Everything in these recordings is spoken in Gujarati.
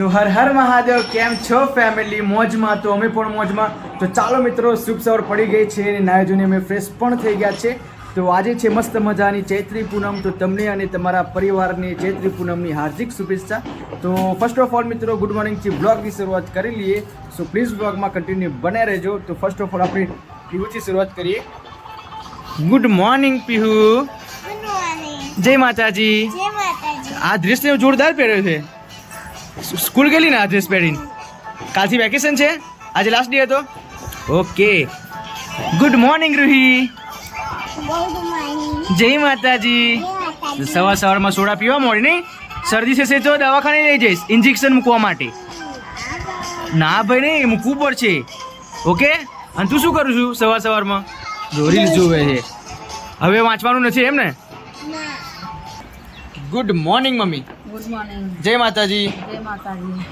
તો હર હર મહાદેવ કેમ છો ફેમિલી મોજમાં તો અમે પણ મોજમાં. તો ચાલો મિત્રો શુભ સવાર પડી ગઈ છે અને નાય જોઈને અમે ફ્રેશ પણ થઈ ગયા છે. તો આજે છે મસ્ત મજાની ચૈત્રી પૂનમ. તો તમને અને તમારા પરિવારની ચૈત્રી પૂનમની હાર્દિક શુભેચ્છા. તો ફર્સ્ટ ઓફ ઓલ મિત્રો ગુડ મોર્નિંગથી બ્લોગની શરૂઆત કરી લઈએ. સો પ્લીઝ બ્લોગમાં કન્ટિન્યુ બને રહેજો. તો ફર્સ્ટ ઓફ ઓલ આપણે પીહુથી શરૂઆત કરીએ. Good morning Pihu. જય માતાજી. આ દ્રશ્ય જોરદાર પહેર્યો છે. સ્કૂલ ગયેલી ને આ ડ્રેસ પહેરીને કાલથી વેકેશન છે? આજે લાસ્ટ ડે હતો? ઓકે. Good morning Ruhi. જય માતાજી. સવાર સવારમાં સોડા પીવા મળી નહીં? શરદી થશે તો દવાખાને લઈ જઈશ ઇન્જેક્શન મૂકવા માટે. ના ભાઈ નહીં મૂકવું પડશે. ઓકે? અને તું શું કરું છું સવાર સવારમાં? દોરી જોવે છે. હવે વાંચવાનું નથી એમ ને? Good morning mummy. Good morning. જય માતાજી. જય માતાજી.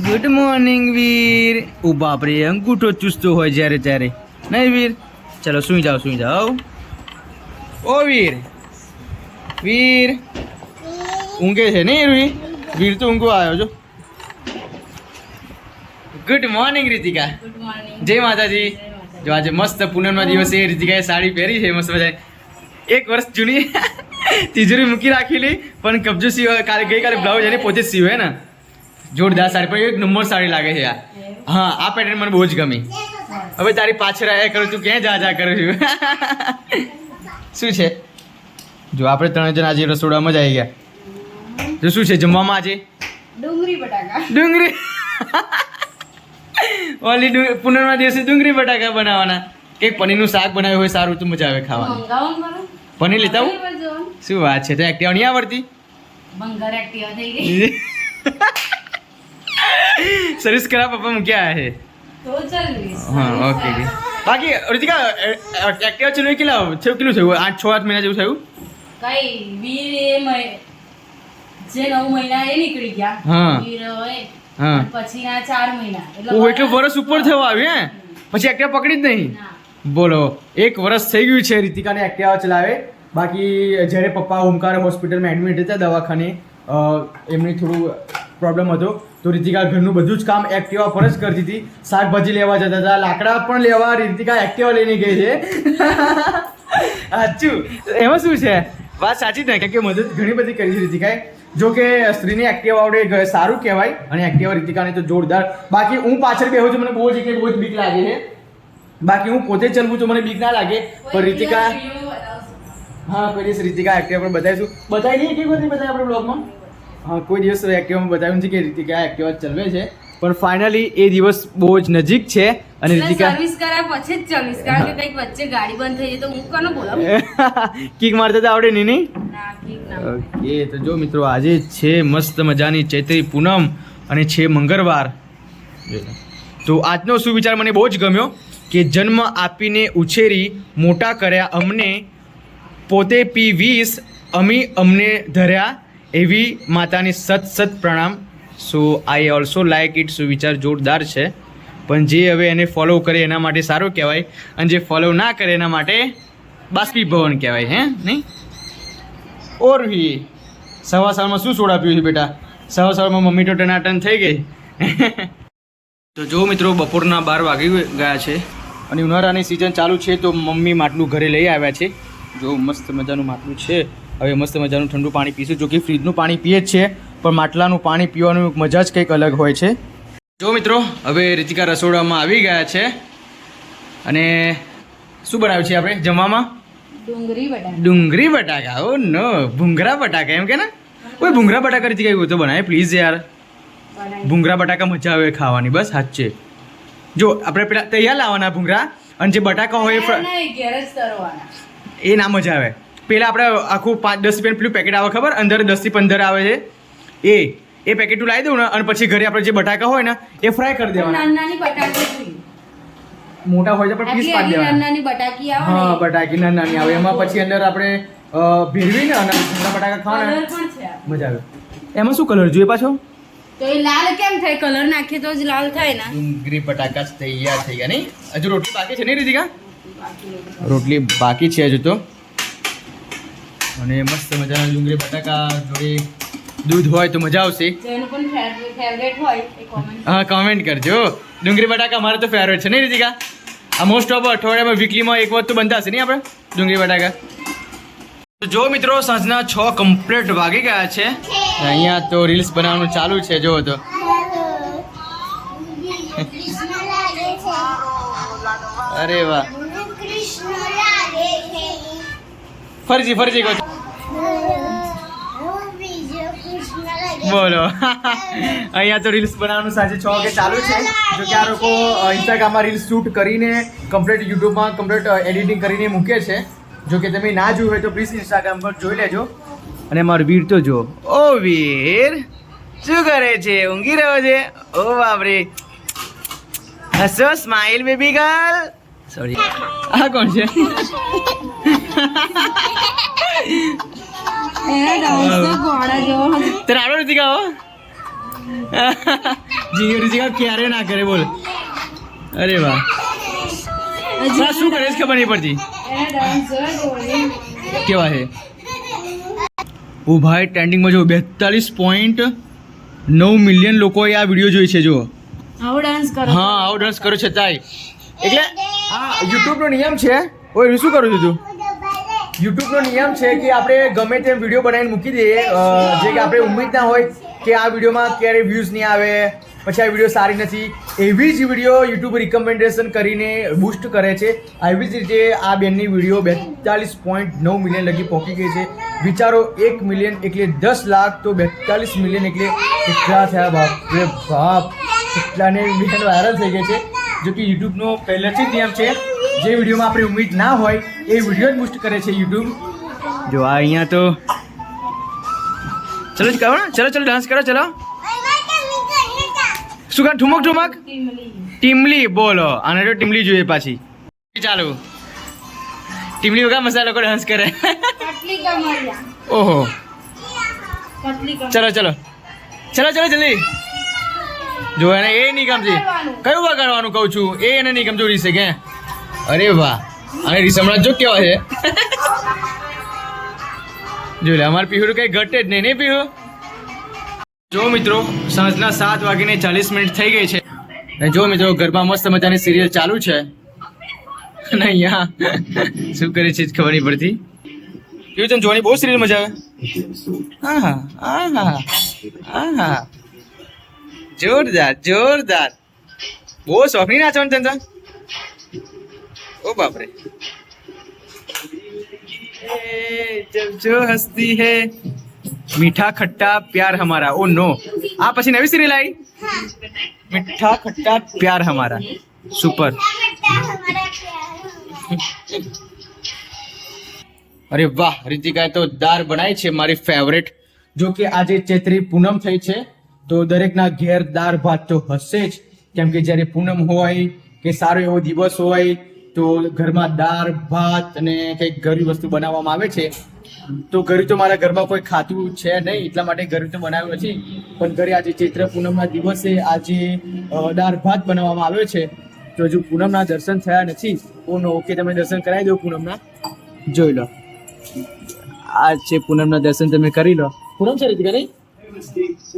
ગુડ મોર્નિંગ વીર. ઓ બાપરે અંગૂઠો ચૂસતો હોય જ્યારે ત્યારે. નહીં વીર? ચલો સુઈ જાઓ સુઈ જાઓ. ઓ વીર. વીર. ઊંઘે છે નહીં રૂહી વીર તો ઊંઘો આવ્યો છો ગુડ મોર્નિંગ રીતિકા. જય માતાજી જય માતાજી. જો આજે મસ્ત પૂનમના દિવસે રીતિકાએ સાડી પહેરી છે મસ્ત મજા એક વર્ષ જૂની. તિજોરી મૂકી રાખેલી. પણ કબજો સીવે કાલે ગઈકાલે બ્લાઉઝ એને પોતે સીવે ને. જોરદાર સાડી. પણ એક નંબર સારી લાગે છે યાર હા આ પેટર્ન મને બહુ જ ગમી. હવે તારી પાછળ આયા કરું છું ક્યાં જા જા કરું છું? શું છે? જો આપણે ત્રણ જણ આજે રસોડામાં જ આવી ગયા. તો શું છે જમવામાં આજે? ડુંગળી બટાકા. ડુંગળી. ઓલી પુનર્મા પૂનમના દિવસે ડુંગળી બટાકા બનાવવાના. કંઈક પનીરનું શાક બનાવ્યું હોય સારું તો મજા આવે ખાવાની. પનીર લેતા જો. શું વાત છે? તો એક્ટિવા નહીં આવડતી? બંગાર એક્ટિવા થઈ ગઈ. સર્વિસ કરા પપ્પા મૂક્યા છે તો હા ઓકે બાકી રિતિકા એક્ટિવા ચલાવી કેટલા છે કેટલું થયું? આઠ છ આઠ મહિના જેવું થયું? કઈ વીર જે નવ મહિના એ નીકળી ગયા. હા. વીર હા. પછી ના ચાર મહિના. એટલે એટલું વરસ ઉપર થવા આવ્યું હે? પછી એક્ટિવા પકડી જ નહીં? બોલો એક વર્ષ થઈ ગયું છે રીતિકાને એક્ટિવા ચલાવે. બાકી જ્યારે પપ્પા ઓમકાર હોસ્પિટલમાં એડમિટ હતા દવાખાને એમને થોડું પ્રોબ્લેમ હતો. તો રીતિકા ઘરનું બધું જ કામ એક્ટિવા પર જ કરતી હતી. શાકભાજી લેવા જતા હતા લાકડા પણ લેવા રીતિકા એક્ટિવા લઈને ગઈ છે. સાચું. એમાં શું છે? વાત સાચી જ ને કે મદદ ઘણી બધી કરી છે રીતિકાએ. જો કે સ્ત્રીને એક્ટિવા આવડે સારું કહેવાય અને એક્ટિવા રીતિકાને તો જોરદાર. બાકી હું પાછળ બેહું છું મને બહુ જ એટલે બહુ જ બીક લાગે છે. બાકી હું પોતે ચલવું છું મને બીક ના લાગે પણ રીતિકા હા કોઈ દિવસ રીતિકા એક્ટિવા પર બતાવીશું. બતાવી દઈએ કે બધી બતાવી આપણે બ્લોગમાં હા કોઈ દિવસ એક્ટિવામાં બતાવ્યું છે કે રીતિકા એક્ટિવા ચલવે છે. પણ ફાઇનલી એ દિવસ બહુ જ નજીક છે અને રીતિકા સર્વિસ કરા પછી જ ચલીશ. કારણ કે કંઈક વચ્ચે ગાડી બંધ થઈ જાય તો હું કોને બોલાવું? કિક મારતા તો આવડે નહીં નહીં? ના ઓકે તો જો મિત્રો આજે છે મસ્ત મજાની ચૈત્રી પૂનમ અને છે મંગળવાર. તો આજનો સુવિચાર મને બહુ જ ગમ્યો કે જન્મ આપીને ઉછેરી મોટા કર્યા અમને પોતે પી વીસ અમી અમને ધર્યા એવી માતાની સત સત પ્રણામ. So I also like it સુવિચાર જોરદાર છે. પણ જે હવે એને ફોલો કરે એના માટે સારું કહેવાય અને જે ફોલો ના કરે એના માટે બાષ્પીભવન કહેવાય, હે? નહીં? ઓર સવા સાલમાં શું સોડા છે બેટા? સવા સાલમાં મમ્મી તો ટનાટન થઈ ગઈ. તો જો મિત્રો, બપોરના બાર વાગી ગયા છે અને ઉનાળાની સિઝન ચાલુ છે તો મમ્મી માટલું ઘરે લઈ આવ્યા છે. જો મસ્ત મજાનું માટલું છે. હવે મસ્ત મજાનું ઠંડુ પાણી પીશું જો કે ફ્રીજનું પાણી પીએ જ છે પણ માટલાનું પાણી પીવાનું મજા જ કંઈક અલગ હોય છે. જો મિત્રો હવે રીતિકા રસોડામાં આવી ગયા છે. અને શું બનાવ્યું છે આપણે જમવામાં? ડુંગળી બટાકા. ડુંગળી બટાકા ઓ નો ભૂંગરા બટાકા એમ કે ને? કોઈ ભૂંગરા બટાકા રીતિકા એવું તો બનાવે પ્લીઝ યાર. ભૂંગરા બટાકા મજા આવે ખાવાની બસ સાચે. જો આપણે પેલા તૈયાર લાવવાના ભૂંગરા અને જે બટાકા હોય એ એ ના મજા આવે. પહેલાં આપણે આખું પાંચ દસ રૂપિયાનું પેલું પેકેટ આવે ખબર? અંદર દસથી પંદર આવે છે. એ એ પેકેટ લાવી દઉં ને અને પછી ઘરે આપણે જે બટાકા હોય ને એ ફ્રાય કરી દેવાના. મોટા હોય છે પણ પીસ પાડી દેવાના. હા બટાકી નાની નાની આવે. એમાં પછી અંદર આપણે ભેળવીને અને મોટા બટાકા ખાવાના. મજા આવે. એમાં શું કલર જોઈએ પાછો? તો એ લાલ કેમ થાય? કલર નાખીએ તો જ લાલ થાય ને. ડુંગળી બટાકા તૈયાર થઈ ગયા નહીં? હજુ રોટલી બાકી છે નહીં રીતિકા? રોટલી બાકી છે હજુ તો. અને મસ્ત મજાના ડુંગળી બટાકા જોડે દૂધ હોય તો મજા આવશે. જેનું પણ ફેવરેટ હોય એ કોમેન્ટ હા કમેન્ટ કરજો. ડુંગળી બટાકા મારે તો ફેવરેટ છે. નહીં રીતિકા? આ મોસ્ટ ઓફ અઠવાડિયામાં વીકલીમાં એક વાર તો બનતા હશે નહીં આપણે? ડુંગળી બટાકા. તો જો મિત્રો સાંજના છ કમ્પ્લીટ વાગી ગયા છે. અહીંયા તો રીલ્સ બનાવવાનું ચાલુ છે. જો તો. અરે વાહ કૃષ્ણ લાગે છે ફરજી ફરજી કહો બોલો. અહીંયા તો રીલ્સ બનાવવાનું સાંજે છ વાગે ચાલુ છે. જો કે આ લોકો ઇન્સ્ટાગ્રામમાં રીલ્સ શૂટ કરીને કમ્પ્લીટ યુટ્યુબમાં કમ્પ્લીટ એડિટિંગ કરીને મૂકે છે. જો કે તમે ના જોયું હોય તો પ્લીઝ ઇન્સ્ટાગ્રામ પર જોઈ લેજો. અને મારો વીર તો જો ઓ વીર, શું કરે છે? ઊંઘી રહ્યો છે? ઓ બાપરે. હસો સ્માઇલ બેબી ગર્લ સોરી આ કોણ છે? તને આવડો નથી ગાવો ઋતિકા ક્યારે ના કરે બોલ. અરે વાહ. આ શું કરે ખબર નહીં પડતી. કેવા છે ઓ ભાઈ ટ્રેન્ડિંગમાં જો બેતાલીસ પોઈન્ટ નવ મિલિયન લોકોએ આ વીડિયો જોઈ છે જો. આવો ડાન્સ કરો. હા આવો ડાન્સ કરો છતાંય. એટલે આ યુટ્યુબનો નિયમ છે. ઓય શું કરું છું તું? યુટ્યુબનો નિયમ છે કે આપણે ગમે તેમ વીડિયો બનાવીને મૂકી દઈએ. જે કે આપણે ઉમ્મીદ ના હોય કે આ વિડીયોમાં ક્યારે વ્યૂઝ નહીં આવે, પછી આ વીડિયો સારી નથી. એવી જ વીડિયો યુટ્યુબ રિકમેન્ડેશન કરીને બૂસ્ટ કરે છે. આવી જ રીતે આ બેનની વીડિયો બેતાલીસ પોઈન્ટ નવ મિલિયન લગી પહોંચી ગઈ છે. વિચારો એક મિલિયન એટલે દસ લાખ, તો બેતાલીસ મિલિયન એટલે કેટલા થયા બાપ રે બાપ. કેટલાને મિલિયન વાયરલ થઈ ગઈ છે. જો કે યુટ્યુબનો પહેલેથી નિયમ છે જે વિડીયોમાં આપણી ઉમેદ ના હોય, એ વીડિયો જ બુસ્ટ કરે છે યુટ્યુબ જો આ અહીંયા તો ચલો કરો ચલો ચલો ડાન્સ કરો, ચલો. શું કામ, ઠુમક ઠુમક? ટીમલી. બોલો. આને તો ટીમલી જોઈએ પાછી. ચાલો. ટીમલી વગર મસાલા લોકો ડાન્સ કરે. ઓહો. ચલો ચલો. ચલો ચલો, જલ્દી. જો એને એ નહીં ગમતી. કયું વગાડવાનું કહું છું? એ એને નહીં ગમતું રહી કે અરે વાહ. અને રીસમણા જો કેવા છે? જો લે, અમારે પીહુર કઈ ઘટે જ નહીં નહીં પીહુ? જો મિત્રો, સાંજના સાત વાગીને ચાલીસ મિનિટ થઈ ગઈ છે. અને જો મિત્રો ગરબા મસ્ત મજાની સિરિયલ ચાલુ છે. અને અહીંયા શું કરે છે ખબર નહીં પડતી. કેવું છે જોવાની બહુ સિરિયલ મજા આવે? આહા આહા આહા. જોરદાર જોરદાર. બહુ શોખની નાચવાનું તને તો बाप रे જબ જો હસતી હે, મીઠા ખટ્ટા પ્યાર હમારા. ઓ, નો. આ પછી નવી સિરિયલ આવી મીઠા ખટ્ટા પ્યાર હમારા. સુપર અરે વાહ રીતિકાએ તો દાળ બનાવી છે મારી ફેવરેટ જો કે આજે ચૈત્રી પૂનમ થઈ છે, તો દરેકના ઘેર દાળ ભાત તો હશે જ. કેમ કે જ્યારે પૂનમ હોય કે સારો એવો દિવસ હોય તો ઘરમાં દાળ ભાત અને કંઈક ઘરી વસ્તુ બનાવવામાં આવે છે. તો ઘરે તો મારા ઘરમાં કોઈ ખાતું છે નહીં એટલા માટે ઘરે તો બનાવ્યું નથી. પણ ઘરે આજે ચૈત્ર પૂનમના દિવસે આજે દાળ ભાત બનાવવામાં આવ્યો છે. તો હજુ પૂનમના દર્શન થયા નથી. ઓનો ઓકે તમે દર્શન કરાવી દો પૂનમના. જોઈ લો. આ છે પૂનમના દર્શન તમે કરી લો. પૂનમ છે રીતિકા નહીં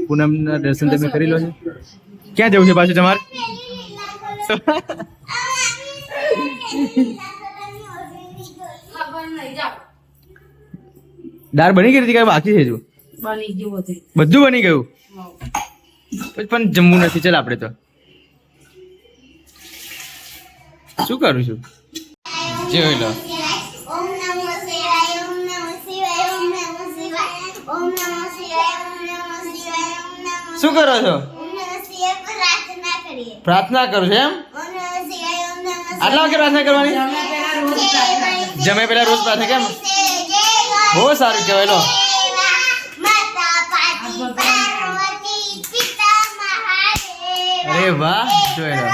પૂનમના દર્શન તમે કરી લો. છો ક્યાં જવું છે પાછું તમારે? દાળ બની ગઈ રીતિકા બાકી છે હજુ? બની ગયું બધું બની ગયું? પછી પણ જમવું નથી ચાલ આપણે તો. શું કરું છું? જોઈ લો. ઓમ નમો શિવાય ઓમ નમો શિવાય ઓમ નમો શિવાય ઓમ નમો શિવાય ઓમ નમો શિવાય ઓમ નમો શું કરો છો? ઓમ નમો શિવાય પ્રાર્થના કરીએ. પ્રાર્થના કરું છું એમ? આટલા વાગે પ્રાર્થના કરવાની. જમે પેલા રોજ પ્રાર્થના કેમ? બહુ સારું કહેવાય લો. અરે વાહ જોઈ લો.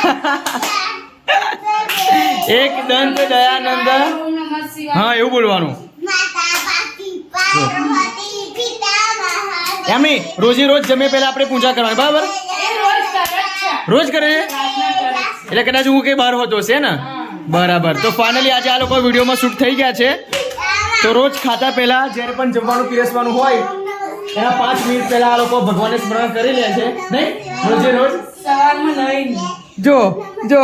એક દંત દયાનંદ. હા એવું બોલવાનું. મહાદેવ નહીં રોજે રોજ જમે પહેલા આપણે પૂજા કરવાની, બરાબર? રોજ કરે? એટલે કદાચ હું કઈ બહાર હોતો હશે ને? બરાબર. તો ફાઇનલી આજે આ લોકો વિડીયોમાં શૂટ થઈ ગયા છે. તો રોજ ખાતા પહેલા જ્યારે પણ જમવાનું પીરસવાનું હોય, એના પાંચ મિનિટ પહેલા આ લોકો ભગવાનને સ્મરણ કરી લે છે. નહીં? રોજે રોજ? જો જો.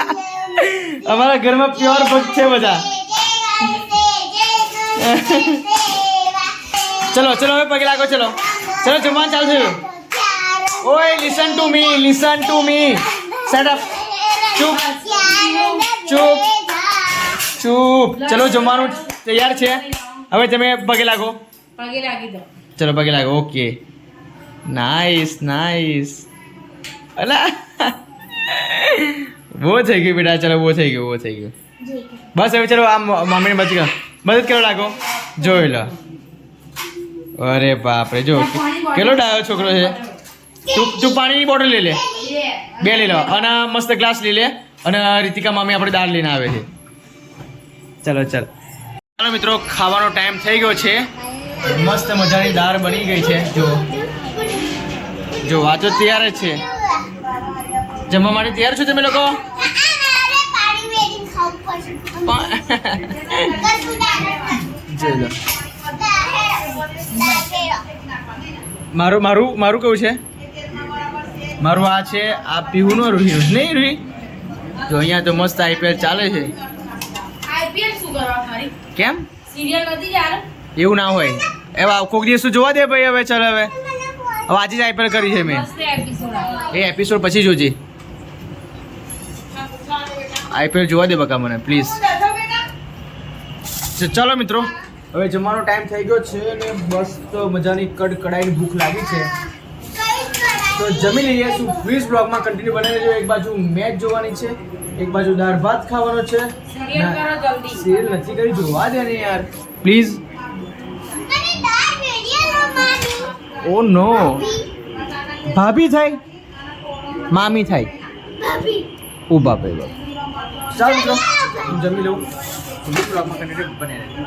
અમારા ઘરમાં પ્યોર ભક્ત છે બધા. ચલો ચલો હવે પગે લાગો ચલો. ચલો જમવાનું ચાલુ થયું. ઓય listen to me listen to me shut up ચૂપ. ચૂપ. ચૂપ. ચલો જમવાનું તૈયાર છે. હવે તમે પગે લાગો. પગે લાગી દો. ચલો પગે લાગો. ઓકે. નાઈસ નાઈસ અલા. બહુ થઈ ગયું બેટા. ચલો બહુ થઈ ગયું બહુ થઈ ગયું. બસ હવે ચલો આમ મમ્મીને બચી ગયો મદદ કરો લાગો. જોઈ લો. અરે બાપ રે જો કેટલો ડાયો છોકરો છે? તું તું પાણીની બોટલ લઈ લે. બે. લઈ લો. અને મસ્ત ગ્લાસ લઈ લે. અને રીતિકા મામી આપણે દાળ લઈને આવે છે. ચલો ચલો. ચાલો મિત્રો ખાવાનો ટાઈમ થઈ ગયો છે. મસ્ત મજાની દાળ બની ગઈ છે જો. જો વાંચો તૈયાર જ છે. જમવા માટે તૈયાર છો તમે લોકો? પણ- જોઈ લો મારું મારું મારું કેવું છે? મારું આ છે આ પીવું રૂહી નહીં રૂહી? જો અહીંયા તો મસ્ત આઈપીએલ ચાલે છે. આઈપીએલ શું કરવા મારી કેમ? સિરિયલ નથી યાર એવું ના હોય. એવા કોક દિવસ જોવા દે ભાઈ હવે ચાલ હવે. હવે આજે જ આઈપીએલ કરી છે મેં. એ એપિસોડ પછી જોજે. આઈપીએલ જોવા દે બકા મને પ્લીઝ ચાલો મિત્રો. હવે જમવાનો ટાઈમ થઈ ગયો છે અને મસ્ત મજાની કડકડાઈ ભૂખ લાગી છે. તો જમી લઈએ શું? વીસ બ્લોગમાં કન્ટિન્યુ બનાવી લેજો. એક બાજુ મેચ જોવાની છે એક બાજુ દાળ ભાત ખાવાનો છે. સિરિયલ કરો જલ્દી. સિરિયલ નથી કરી જોવા દે ને યાર. પ્લીઝ ઓ નો ભાભી થાય? મામી થાય. ઓ બાપે બાપ. ચાલ મિત્રો હું જમી લઉં. બ્લોગમાં કન્ટિન્યુ બને રહેજો